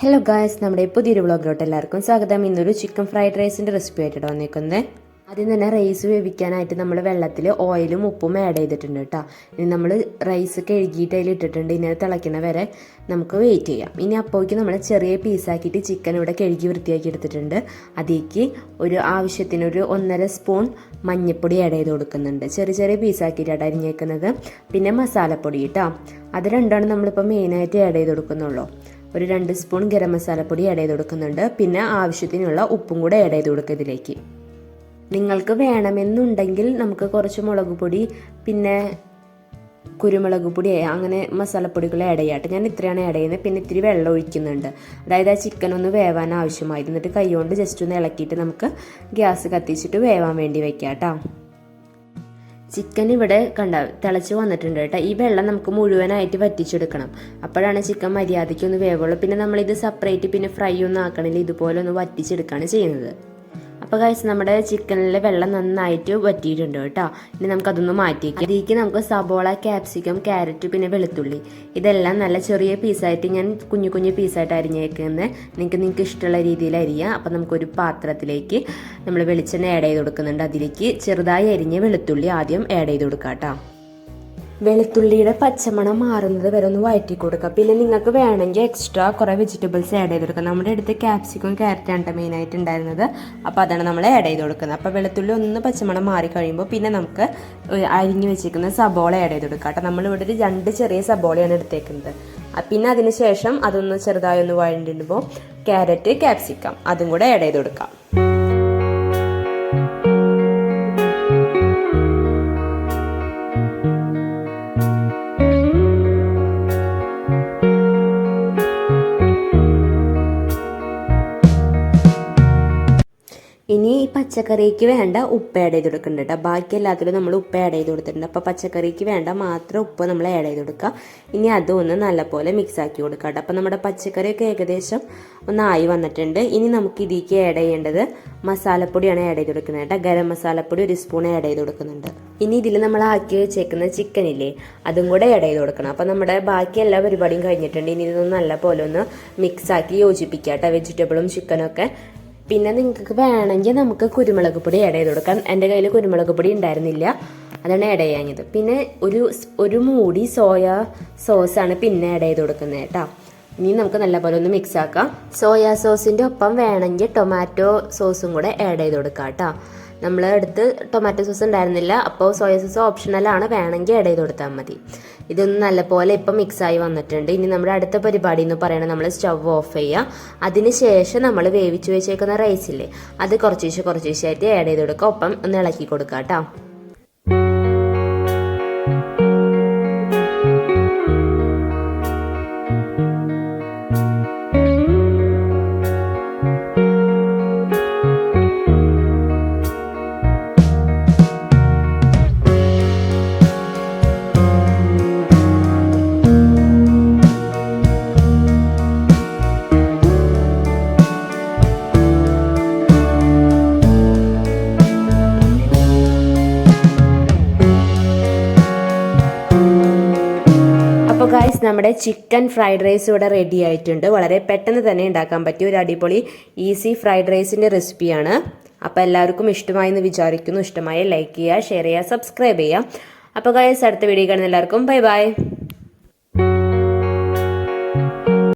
Hello guys നമ്മുടെ പുതിയൊരു വ്ളോഗിലോട്ട് എല്ലാവർക്കും സ്വാഗതം. ഇന്നൊരു ചിക്കൻ ഫ്രൈഡ് റൈസിന്റെ റെസിപ്പി ആയിട്ടാണ് വന്നേക്കുന്നത് ആദ്യം തന്നെ റൈസ് വേവിക്കാനായിട്ട് നമ്മൾ വെള്ളത്തിൽ ഓയിലും ഉപ്പും ആഡ് ചെയ്തിട്ടുണ്ട് കേട്ടോ ഇനി നമ്മൾ റൈസ് കഴുകിയിട്ട് അതിൽ ഇട്ടിട്ടുണ്ട്. ഇനി തിളയ്ക്കുന്ന വരെ നമുക്ക് വെയിറ്റ് ചെയ്യാം. ഇനി അപ്പോഴേക്ക് നമ്മൾ ചെറിയ പീസാക്കിയിട്ട് ചിക്കൻ ഇവിടെ കഴുകി വൃത്തിയാക്കി എടുത്തിട്ടുണ്ട്. അതിലേക്ക് ഒരു ആവശ്യത്തിന് ഒരു ഒന്നര സ്പൂൺ മഞ്ഞൾപ്പൊടി ആഡ് ചെയ്ത് കൊടുക്കുന്നുണ്ട്. ചെറിയ ചെറിയ പീസാക്കിയിട്ടാണ് അരിഞ്ഞേക്കുന്നത്. പിന്നെ മസാലപ്പൊടി കേട്ടോ അത് രണ്ടാണ് നമ്മളിപ്പോൾ മെയിനായിട്ട് ആഡ് ചെയ്ത് കൊടുക്കുന്നുള്ളൂ. ഒരു രണ്ട് സ്പൂൺ ഗരം മസാലപ്പൊടി ആഡ് ചെയ്ത് കൊടുക്കുന്നുണ്ട്. പിന്നെ ആവശ്യത്തിനുള്ള ഉപ്പും കൂടെ ആഡ് ചെയ്ത് കൊടുക്കുക ഇതിലേക്ക്. നിങ്ങൾക്ക് വേണമെന്നുണ്ടെങ്കിൽ നമുക്ക് കുറച്ച് മുളക് പൊടി പിന്നെ കുരുമുളക് പൊടി അങ്ങനെ മസാലപ്പൊടികൾ ആഡ് ചെയ്യാട്ടെ ഞാൻ ഇത്രയാണ് ആഡ് ചെയ്യുന്നത്. പിന്നെ ഇത്തിരി വെള്ളം ഒഴിക്കുന്നുണ്ട്. അതായത് ആ ചിക്കൻ ഒന്ന് വേവാൻ ആവശ്യമായി എന്നിട്ട് കൈ കൊണ്ട് ജസ്റ്റ് ഒന്ന് ഇളക്കിയിട്ട് നമുക്ക് ഗ്യാസ് കത്തിച്ചിട്ട് വേവാൻ വേണ്ടി വെക്കാം കേട്ടോ. ചിക്കൻ ഇവിടെ കണ്ട തിളച്ച് വന്നിട്ടുണ്ട് കേട്ടോ. ഈ വെള്ളം നമുക്ക് മുഴുവനായിട്ട് വറ്റിച്ചെടുക്കണം. അപ്പോഴാണ് ചിക്കൻ മര്യാദയ്ക്ക് ഒന്ന് വേവുള്ളൂ. പിന്നെ നമ്മളിത് സെപ്പറേറ്റ് പിന്നെ ഫ്രൈ ഒന്നും ആക്കണില്ല. ഇതുപോലെ ഒന്ന് വറ്റിച്ചെടുക്കുകയാണ് ചെയ്യുന്നത്. അപ്പോൾ കഴിച്ച് നമ്മുടെ ചിക്കനിൽ വെള്ളം നന്നായിട്ട് വറ്റിയിട്ടുണ്ട് കേട്ടോ. ഇനി നമുക്കതൊന്ന് മാറ്റിയേക്കാം. അതിലേക്ക് നമുക്ക് സബോള ക്യാപ്സിക്കം ക്യാരറ്റ് പിന്നെ വെളുത്തുള്ളി. ഇതെല്ലാം നല്ല ചെറിയ പീസായിട്ട് ഞാൻ കുഞ്ഞു കുഞ്ഞു പീസായിട്ട് അരിഞ്ഞേക്കുന്നത് നിങ്ങൾക്ക് നിങ്ങൾക്ക് ഇഷ്ടമുള്ള രീതിയിൽ അരിയാം. അപ്പോൾ നമുക്കൊരു പാത്രത്തിലേക്ക് നമ്മൾ വെളിച്ചെണ്ണ ആഡ് ചെയ്ത് കൊടുക്കുന്നുണ്ട്. അതിലേക്ക് ചെറുതായി അരിഞ്ഞ വെളുത്തുള്ളി ആദ്യം ആഡ് ചെയ്ത് കൊടുക്കാം കേട്ടോ വെളുത്തുള്ളിയുടെ പച്ചമണം മാറുന്നത് വരെ ഒന്ന് വഴറ്റി കൊടുക്കുക. പിന്നെ നിങ്ങൾക്ക് വേണമെങ്കിൽ എക്സ്ട്രാ കുറേ വെജിറ്റബിൾസ് ആഡ് ചെയ്ത് കൊടുക്കാം നമ്മുടെ അടുത്ത് ക്യാപ്സിക്കും ക്യാരറ്റാണ് മെയിനായിട്ട് ഉണ്ടായിരുന്നത്. അപ്പോൾ അതാണ് നമ്മൾ ആഡ് ചെയ്ത് കൊടുക്കുന്നത്. അപ്പോൾ വെളുത്തുള്ളി ഒന്ന് പച്ചമണം മാറി കഴിയുമ്പോൾ പിന്നെ നമുക്ക് അരിഞ്ഞ് വെച്ചിരിക്കുന്ന സബോള ആഡ് ചെയ്ത് കൊടുക്കുക കേട്ടോ നമ്മളിവിടെ ഒരു രണ്ട് ചെറിയ സബോളയാണ് എടുത്തേക്കുന്നത്. പിന്നെ അതിന് ശേഷം അതൊന്ന് ചെറുതായി ഒന്ന് വഴണ്ടിടുമ്പോൾ ക്യാരറ്റ് ക്യാപ്സിക്കം അതും കൂടെ ആഡ് ചെയ്ത് കൊടുക്കാം. പച്ചക്കറിക്ക് വേണ്ട ഉപ്പ് ആഡ് ചെയ്ത് കൊടുക്കുന്നുണ്ട് കേട്ടോ ബാക്കി എല്ലാത്തിലും നമ്മൾ ഉപ്പ് ആഡ് ചെയ്ത് കൊടുത്തിട്ടുണ്ട്. അപ്പോൾ പച്ചക്കറിക്ക് വേണ്ട മാത്രം ഉപ്പ് നമ്മൾ ആഡ് ചെയ്ത് കൊടുക്കുക. ഇനി അതൊന്ന് നല്ലപോലെ മിക്സ് ആക്കി കൊടുക്കുക കേട്ടോ അപ്പോൾ നമ്മുടെ പച്ചക്കറിയൊക്കെ ഏകദേശം ഒന്നായി വന്നിട്ടുണ്ട്. ഇനി നമുക്ക് ഇതിലേക്ക് ആഡ് ചെയ്യേണ്ടത് മസാലപ്പൊടിയാണ് ആഡ് ചെയ്ത് കൊടുക്കുന്നത് കേട്ടോ ഗരം മസാലപ്പൊടി ഒരു സ്പൂൺ ആഡ് ചെയ്ത് കൊടുക്കുന്നുണ്ട്. ഇനി ഇതിൽ നമ്മൾ ആക്കി വെച്ചേക്കുന്ന ചിക്കൻ ഇല്ലേ അതും കൂടെ ആഡ് ചെയ്ത് കൊടുക്കണം. അപ്പോൾ നമ്മുടെ ബാക്കി എല്ലാ പരിപാടിയും കഴിഞ്ഞിട്ടുണ്ട്. ഇനി ഇതൊന്ന് നല്ലപോലെ ഒന്ന് മിക്സ് ആക്കി യോജിപ്പിക്കുക കേട്ടോ വെജിറ്റബിളും ചിക്കനൊക്കെ പിന്നെ നിങ്ങൾക്ക് വേണമെങ്കിൽ നമുക്ക് കുരുമുളക് പൊടി ആഡ് ചെയ്ത് കൊടുക്കാം. എന്റെ കയ്യിൽ കുരുമുളക് പൊടി ഉണ്ടായിരുന്നില്ല. അതാണ് ആഡ് ചെയ്യാഞ്ഞത്. പിന്നെ ഒരു ഒരു മൂടി സോയ സോസാണ് പിന്നെ ആഡ് ചെയ്ത് കൊടുക്കുന്നത് കേട്ടോ. ഇനി നമുക്ക് നല്ലപോലെ ഒന്ന് മിക്സ് ആക്കാം. സോയാ സോസിന്റെ ഒപ്പം വേണമെങ്കിൽ ടൊമാറ്റോ സോസും കൂടെ ആഡ് ചെയ്ത് കൊടുക്കാം കേട്ടോ. നമ്മൾ എടുത്ത് ടൊമാറ്റോ സോസ് ഉണ്ടായിരുന്നില്ല. അപ്പോൾ സോയ സോസ് ഓപ്ഷണലാണ് വേണമെങ്കിൽ ആഡ് ചെയ്ത് കൊടുത്താൽ മതി. ഇതൊന്ന് നല്ലപോലെ ഇപ്പം മിക്സായി വന്നിട്ടുണ്ട്. ഇനി നമ്മുടെ അടുത്ത പരിപാടി എന്ന് പറയുന്നത് നമ്മൾ സ്റ്റവ് ഓഫ് ചെയ്യുക. അതിന് ശേഷം നമ്മൾ വേവിച്ച് വെച്ചേക്കുന്ന റൈസില്ലേ അത് കുറച്ചേശ്ശെ കുറച്ചേശ്ശായിട്ട് ആഡ് ചെയ്ത് കൊടുക്കുക. ഒപ്പം ഒന്ന് ഇളക്കി കൊടുക്കുക കേട്ടോ. ഗായ്സ് നമ്മുടെ ചിക്കൻ ഫ്രൈഡ് റൈസ് ഇവിടെ റെഡി ആയിട്ടുണ്ട്. വളരെ പെട്ടെന്ന് തന്നെ ഉണ്ടാക്കാൻ പറ്റിയ ഒരു അടിപൊളി ഈസി ഫ്രൈഡ് റൈസിന്റെ റെസിപ്പിയാണ്. അപ്പോൾ എല്ലാവർക്കും ഇഷ്ടമായി എന്ന് വിചാരിക്കുന്നു. ഇഷ്ടമായ ലൈക്ക് ചെയ്യുക ഷെയർ ചെയ്യുക സബ്സ്ക്രൈബ് ചെയ്യുക. അപ്പോൾ ഗൈസ് അടുത്ത വീഡിയോ കാണുന്ന എല്ലാവർക്കും ബൈ ബൈ.